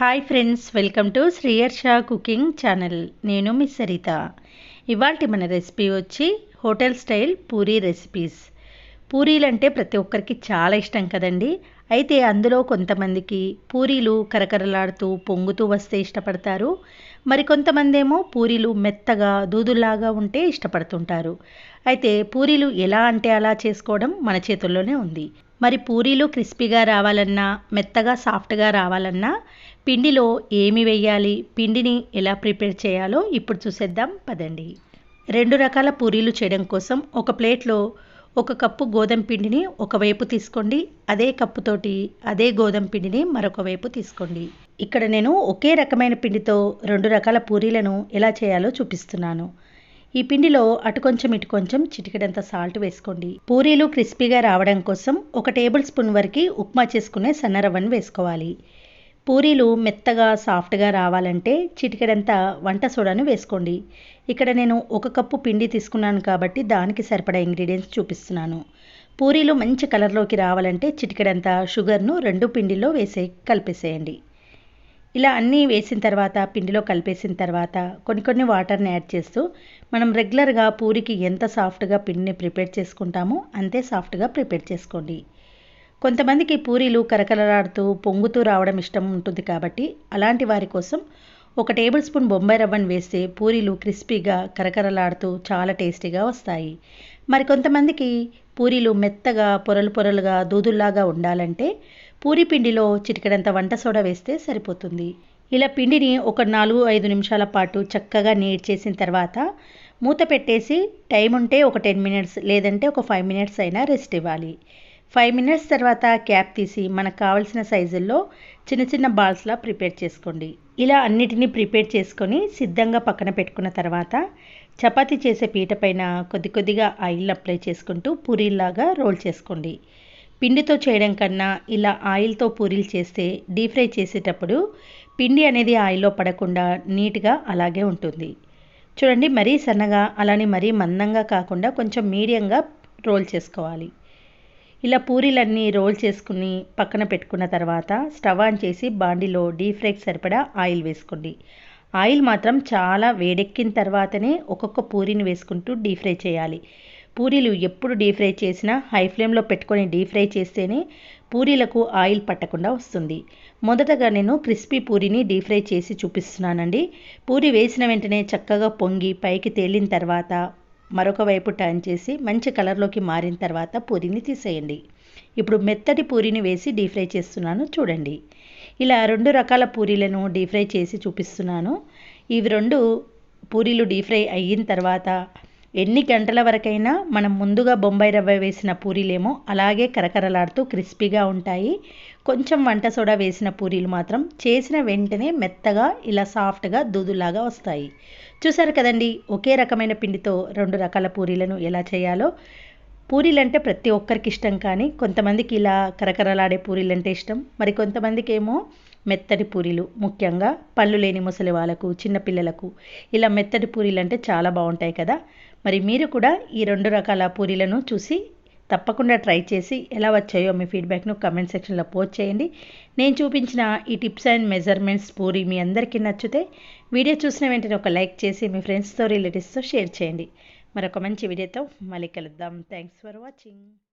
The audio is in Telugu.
Hi friends welcome to Sriyarsha cooking channel నేను మిస్ సరిత ఇవాళ మన రెసిపీ వచ్చి హోటల్ స్టైల్ పూరీ రెసిపీస్ పూరీలు అంటే ప్రతి ఒక్కరికి చాలా ఇష్టం కదండి. అయితే అందులో కొంతమందికి పూరీలు కరకరలాడుతూ పొంగుతూ వస్తే ఇష్టపడతారు. మరి ఏమో పూరీలు మెత్తగా దూదుల్లాగా ఉంటే ఇష్టపడుతుంటారు. అయితే పూరీలు ఎలా అంటే అలా చేసుకోవడం మన చేతుల్లోనే ఉంది. మరి పూరీలు క్రిస్పీగా రావాలన్నా మెత్తగా సాఫ్ట్గా రావాలన్నా పిండిలో ఏమి వేయాలి పిండిని ఎలా ప్రిపేర్ చేయాలో ఇప్పుడు చూసేద్దాం పదండి. రెండు రకాల పూరీలు చేయడం కోసం ఒక ప్లేట్లో ఒక కప్పు గోధుమ పిండిని ఒకవైపు తీసుకోండి అదే కప్పుతోటి అదే గోధుమ పిండిని మరొక వైపు తీసుకోండి. ఇక్కడ నేను ఒకే రకమైన పిండితో రెండు రకాల పూరీలను ఎలా చేయాలో చూపిస్తున్నాను. ఈ పిండిలో అటు కొంచెం ఇటు కొంచెం చిటికెడంత సాల్ట్ వేసుకోండి. పూరీలు క్రిస్పీగా రావడం కోసం ఒక టేబుల్ స్పూన్ వరకు ఉప్మా చేసుకునే సన్నరవ్వను వేసుకోవాలి. పూరీలు మెత్తగా సాఫ్ట్గా రావాలంటే చిటికెడంత వంట సోడాను వేసుకోండి. ఇక్కడ నేను ఒక కప్పు పిండి తీసుకున్నాను కాబట్టి దానికి సరిపడా ఇంగ్రీడియంట్స్ చూపిస్తున్నాను. పూరీలు మంచి కలర్లోకి రావాలంటే చిటికెడంత షుగర్ను రెండు పిండిలో వేసే కలిపేసేయండి. ఇలా అన్నీ వేసిన తర్వాత పిండిలో కలిపేసిన తర్వాత కొన్ని కొన్ని వాటర్ని యాడ్ చేస్తూ మనం రెగ్యులర్గా పూరికి ఎంత సాఫ్ట్గా పిండిని ప్రిపేర్ చేసుకుంటామో అంతే సాఫ్ట్గా ప్రిపేర్ చేసుకోండి. కొంతమందికి పూరీలు కరకరలాడుతూ పొంగుతూ రావడం ఇష్టం ఉంటుంది కాబట్టి అలాంటి వారి కోసం ఒక టేబుల్ స్పూన్ బొంబాయి రవ్వను వేస్తే పూరీలు క్రిస్పీగా కరకరలాడుతూ చాలా టేస్టీగా వస్తాయి. మరి కొంతమందికి పూరీలు మెత్తగా పొరలు పొరలుగా దూదుల్లాగా ఉండాలంటే పూరి పిండిలో చిటికడంత వంట సోడా వేస్తే సరిపోతుంది. ఇలా పిండిని ఒక నాలుగు ఐదు నిమిషాల పాటు చక్కగా నీట్ చేసిన తర్వాత మూత పెట్టేసి టైం ఉంటే ఒక టెన్ మినిట్స్ లేదంటే ఒక ఫైవ్ మినిట్స్ అయినా రెస్ట్ ఇవ్వాలి. ఫైవ్ మినిట్స్ తర్వాత క్యాప్ తీసి మనకు కావలసిన సైజుల్లో చిన్న చిన్న బాల్స్లా ప్రిపేర్ చేసుకోండి. ఇలా అన్నిటినీ ప్రిపేర్ చేసుకొని సిద్ధంగా పక్కన పెట్టుకున్న తర్వాత చపాతీ చేసే పీట పైన కొద్ది కొద్దిగా ఆయిల్ అప్లై చేసుకుంటూ పూరీలాగా రోల్ చేసుకోండి. పిండితో చేయడం కన్నా ఇలా ఆయిల్తో పూరీలు చేస్తే డీప్ ఫ్రై చేసేటప్పుడు పిండి అనేది ఆయిల్లో పడకుండా నీట్గా అలాగే ఉంటుంది. చూడండి మరీ సన్నగా అలానే మరీ మందంగా కాకుండా కొంచెం మీడియంగా రోల్ చేసుకోవాలి. ఇలా పూరీలన్నీ రోల్ చేసుకుని పక్కన పెట్టుకున్న తర్వాత స్టవ్ ఆన్ చేసి బాండిలో డీప్ ఫ్రైకి సరిపడా ఆయిల్ వేసుకోండి. ఆయిల్ మాత్రం చాలా వేడెక్కిన తర్వాతనే ఒక్కొక్క పూరీని వేసుకుంటూ డీప్ ఫ్రై చేయాలి. పూరీలు ఎప్పుడు డీప్ ఫ్రై చేసినా హై ఫ్లేమ్లో పెట్టుకొని డీప్ ఫ్రై చేస్తేనే పూరీలకు ఆయిల్ పట్టకుండా వస్తుంది. మొదటగా నేను క్రిస్పీ పూరీని డీప్ ఫ్రై చేసి చూపిస్తున్నానండి. పూరి వేసిన వెంటనే చక్కగా పొంగి పైకి తేలిన తర్వాత మరొక వైపు టర్న్ చేసి మంచి కలర్లోకి మారిన తర్వాత పూరిని తీసేయండి. ఇప్పుడు మెత్తటి పూరిని వేసి డీప్ ఫ్రై చేస్తున్నాను చూడండి. ఇలా రెండు రకాల పూరీలను డీప్ ఫ్రై చేసి చూపిస్తున్నాను. ఇవి రెండు పూరీలు డీప్ ఫ్రై అయిన తర్వాత ఎన్ని గంటల వరకైనా మనం ముందుగా బొంబాయి రవ్వ వేసిన పూరీలేమో అలాగే కరకరలాడుతూ క్రిస్పీగా ఉంటాయి. కొంచెం వంట సోడా వేసిన పూరీలు మాత్రం చేసిన వెంటనే మెత్తగా ఇలా సాఫ్ట్గా దూదులాగా వస్తాయి. చూసారు కదండి ఒకే రకమైన పిండితో రెండు రకాల పూరీలను ఎలా చేయాలో? పూరీలు అంటే ప్రతి ఒక్కరికి ఇష్టం కానీ కొంతమందికి ఇలా కరకరలాడే పూరీలు అంటే ఇష్టం. మరి కొంతమందికి ఏమో మెత్తటి పూరీలు. ముఖ్యంగా పళ్ళు లేని ముసలి వాళ్ళకు చిన్నపిల్లలకు ఇలా మెత్తటి పూరీలు అంటే చాలా బాగుంటాయి కదా. మరి మీరు కూడా ఈ రెండు రకాల పూరీలను చూసి తప్పకుండా ట్రై చేసి ఎలా వచ్చాయో మీ ఫీడ్బ్యాక్ను కమెంట్ సెక్షన్లో పోస్ట్ చేయండి. నేను చూపించిన ఈ టిప్స్ అండ్ మెజర్మెంట్స్ పూరి మీ అందరికీ నచ్చితే వీడియో చూసిన వెంటనే ఒక లైక్ చేసి మీ ఫ్రెండ్స్తో రిలేటివ్స్తో షేర్ చేయండి. మరొక మంచి వీడియోతో మళ్ళీ కలుద్దాం. Thanks for watching.